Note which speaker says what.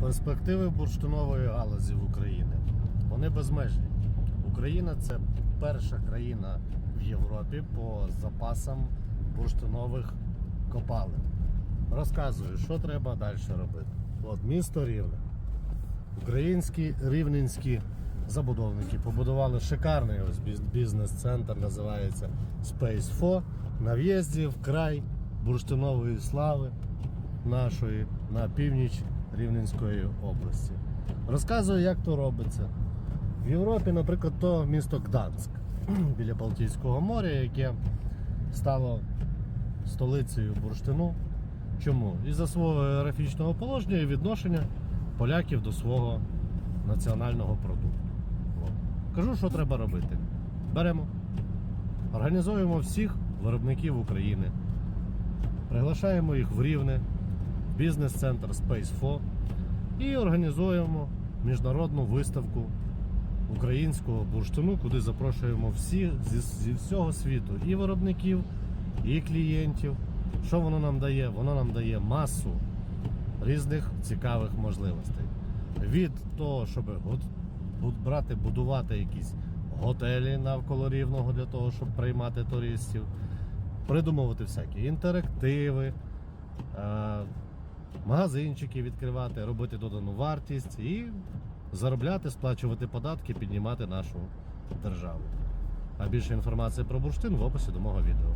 Speaker 1: Перспективи бурштинової галузі в Україні. Вони безмежні. Україна це перша країна в Європі по запасам бурштинових копалин. Розказую, що треба далі робити. От місто Рівне. Українські рівненські забудовники побудували шикарний ось бізнес-центр, називається Space 4 на в'їзді в край бурштинової слави нашої на північ Рівненської області. Розказую, як то робиться. В Європі, наприклад, то місто Гданськ біля Балтійського моря, яке стало столицею бурштину. Чому? Із-за свого географічного положення і відношення поляків до свого національного продукту. От. Кажу, що треба робити. Беремо, організуємо всіх виробників України, приглашаємо їх в Рівне, бізнес-центр Space 4 і організуємо міжнародну виставку українського бурштину, куди запрошуємо всі зі, зі всього світу і виробників, і клієнтів. Що воно нам дає? Воно нам дає масу різних цікавих можливостей. Від того, щоб брати, будувати якісь готелі навколо рівного для того, щоб приймати туристів, придумувати всякі інтерактиви, е, магазинчики відкривати, робити додану вартість і заробляти, сплачувати податки, піднімати нашу державу. А більше інформації про бурштин в описі до мого відео.